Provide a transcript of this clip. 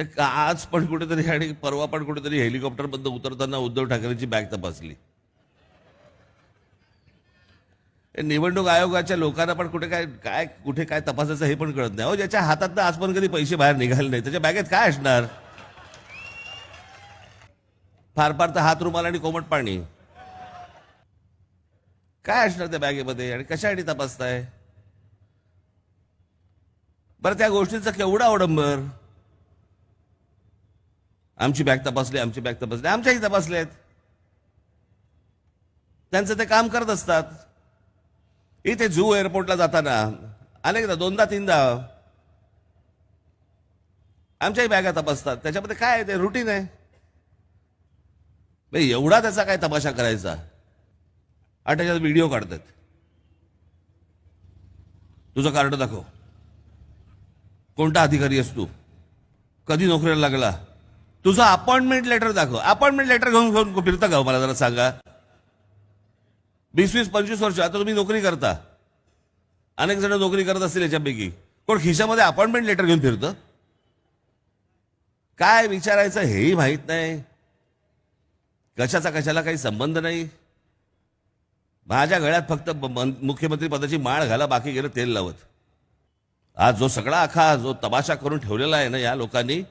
तर का- आज पण कुठेतरी आणि परवा पण कुठेतरी हेलिकॉप्टरमधनं उतरताना उद्धव ठाकरेंची बॅग तपासली. निवडणूक आयोगाच्या लोकांना पण कुठे काय काय कुठे काय तपासायचं हे पण कळत नाही. हो ज्याच्या हातात आज पण कधी पैसे बाहेर निघाले नाही त्याच्या बॅगेत काय असणार? फार फार तर हात रुमाल आणि कोमट पाणी. काय असणार त्या बॅगेमध्ये? आणि कशासाठी तपासताय? बरं त्या गोष्टीचं केवढा अवडंबर? आमची बॅग तपासली आमची बॅग तपासली. आमच्याही तपासले आहेत त्यांचं ते काम करत असतात. इथे जू एअरपोर्टला जाताना अनेकदा दोनदा तीनदा आमच्याही बॅगा तपासतात. त्याच्यामध्ये काय आहे? ते रुटीन आहे. एवढा त्याचा काय तपासा करायचा? आणि त्याच्यात व्हिडिओ काढतात. तुझं कार्ड दाखव. कोणता अधिकारी असतो तू? कधी नोकरीला लागला? तुझं अपॉइंटमेंट लेटर दाखव. अपॉइंटमेंट लेटर घेऊन घेऊन फिरता का हो? मला जरा सांगा. वीस वीस पंचवीस वर्ष. आता तुम्ही नोकरी करता. अनेक जण नोकरी करत असतील याच्यापैकी. कोण खिशामध्ये अपॉइंटमेंट लेटर घेऊन फिरतं? काय विचारायचं हेही माहीत नाही. कशाचा कशाला काही संबंध नाही. माझ्या गळ्यात फक्त मन- मुख्यमंत्री पदाची माळ घाला बाकी गेलं तेल लावत. आज जो सगळा आखा जो तमाशा करून ठेवलेला आहे ना या लोकांनी